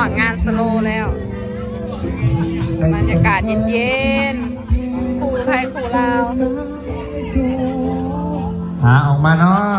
อดงานสโลว์แล้วบรรยากาศเย็นๆครูไทยครูลาวหาออกมาเนาะ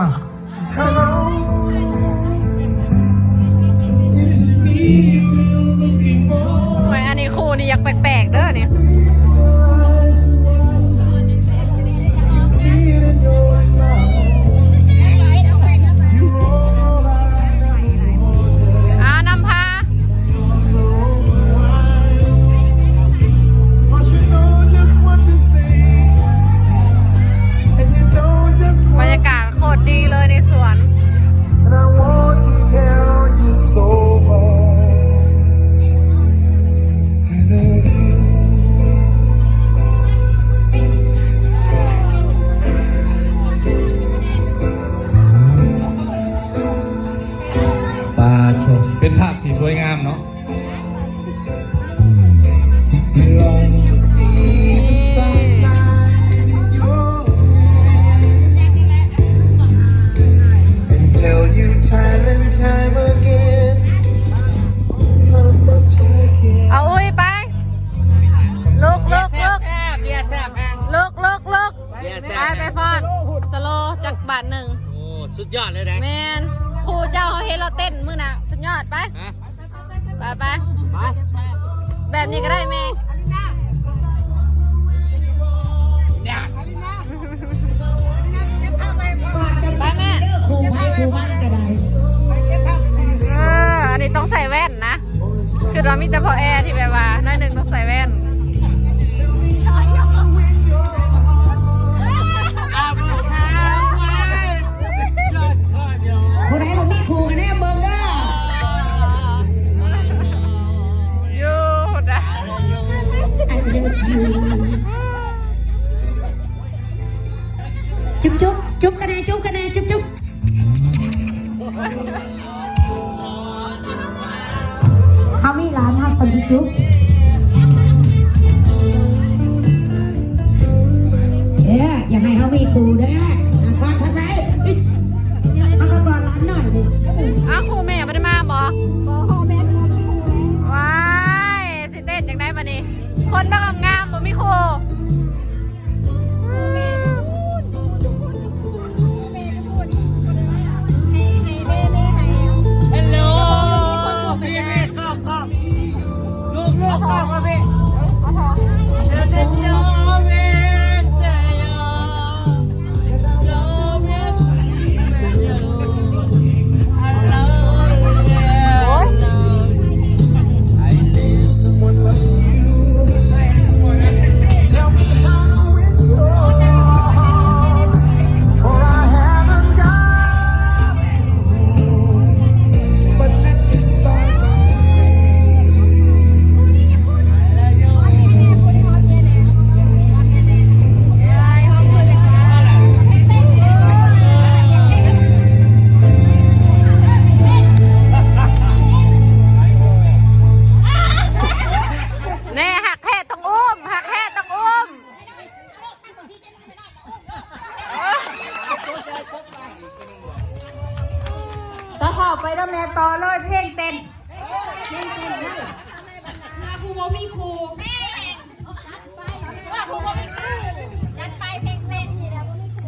ไปบไปฟอนสโลว์จากบาทหนึ่งโอ้สุดยอดเลยนะแมนครูเจ้าเขาเห็นเราเต้นมือน่ะสุดยอดไปฮะไปไปไปแบบนี้ก็ได้แม่ไปแม่ครูไว้ครูบ้านก็ได้เอออันนี้ต้องใส่แว่นนะ คือเรามีแต่พอแอร์ที่แบบว่าน้อยหนึ่งต้องใส่แว่น เขามีร้านฮัสซันจุ๊บเอ๊ะอย่าให้เขามีครูเด้ออะก่อนทำไมอิ๊ชเอากระบอกร้านหน่อยดิ อ้าวครู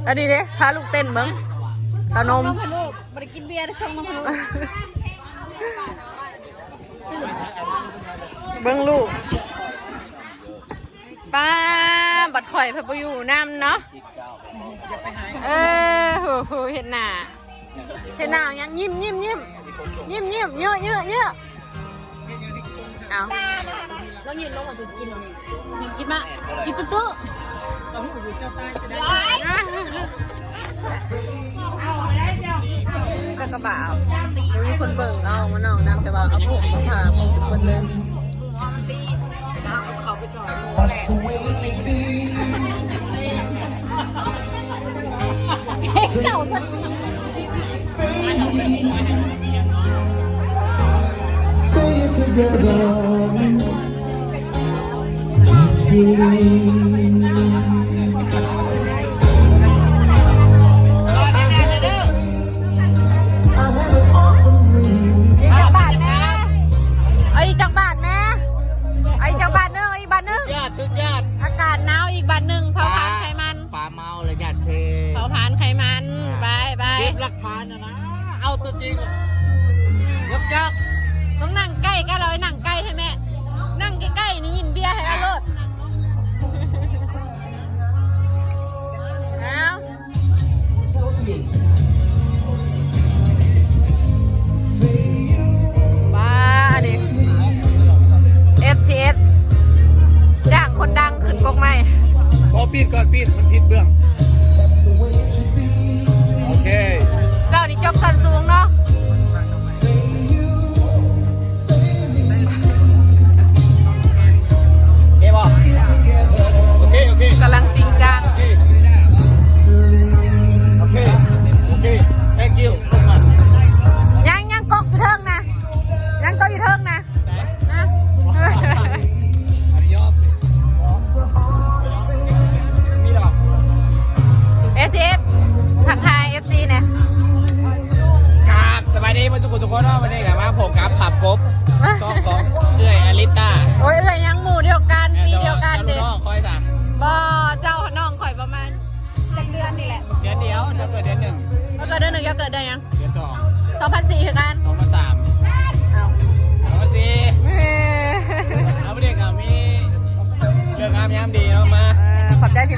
อันนี้เด้พาลูกเต้นเบิ้งตานมลูกบริกินเบียร์ได้ส่งน้องลูกเบิ้งลูกป้าบัดข่อยเพอไปอยู่น้ำเนาะเออโหโหเห็นหน้าเห็นหน้ายังยิ้มยิ้มยิ้มยิ้มยิ้มเยอะเยอะเยอะเอาแล้วยืนลงมาดูกินกินกินมากินตุ๊ตุ๊ ก็กระบะเอามีคนเบิ่งเอามาน้องน้ำแต่ว่าเอาผมมาผ่าผมทุกคนเลย But the way it be. Say it together. I had an awesome dream. เดี๋ยวบาทน จริงยกยักษ์ต้องนั่งใกล้กันเลยนั่งใกล้ใช่ไหมนั่งใกล้ๆนี่ยินเบียร์ให้เราโลดเอาบ้าดิ STS จ้างคนดังขึ้นกกไม้พอปีดก่อนปีดมันทิดเบื้อง เดือนนี่แหละเดือนเดียวเดี๋ยวเกิดเดือนหนึ่งแล้วก็เดือนหนึ่งก็เกิดเดือนยังเดือนสอง2004คือกันสองพันสามเอาสองพันสี่เอาไปเด็กกับมีเรื่องงามยามดีเนาะมาเออขอบใจที่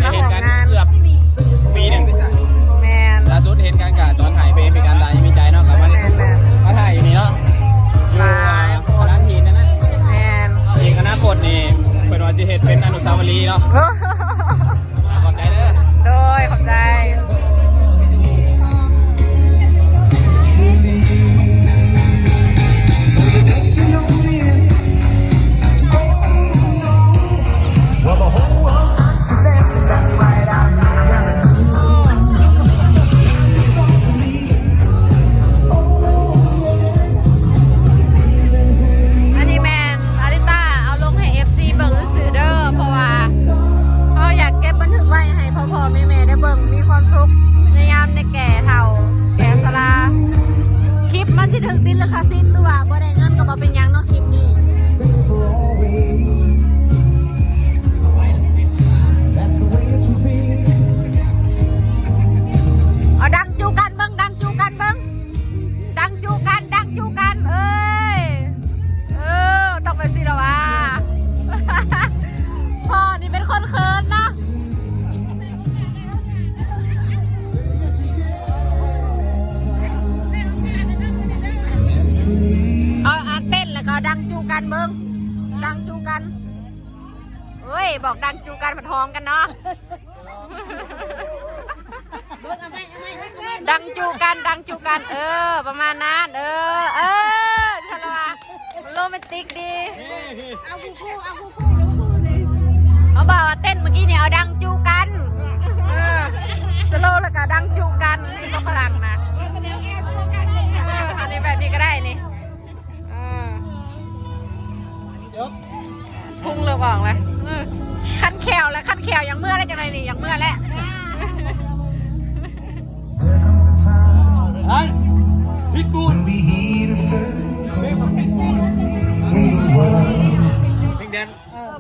นสิถึงติดราคาสินหรือว่าบ่ได้เน งจูกันเบิ้งดังจูกันเฮ้ย บอกดังจูกันมาทองกันเนาะดังจูกันดังจูกัน เออ ประมาณนั้นเออ เออชะลวะโรแมนติกดี เอาคู่คู่เอาคู่คู่เอาบอกว่าเต้นเมื่อกี้เนี่ยเอาดังจูกันเออสโลว์แล้วก็ดังจูกันนี่ก็พลังนะเอออันนี้แบบนี้ก็ได้นี่ พุงเลยบอกเลยขั้นแขวแล้วขั้นแขวยังเมื่อแล้วจังไรนี่ยังเมื่อแล้วพิทบูล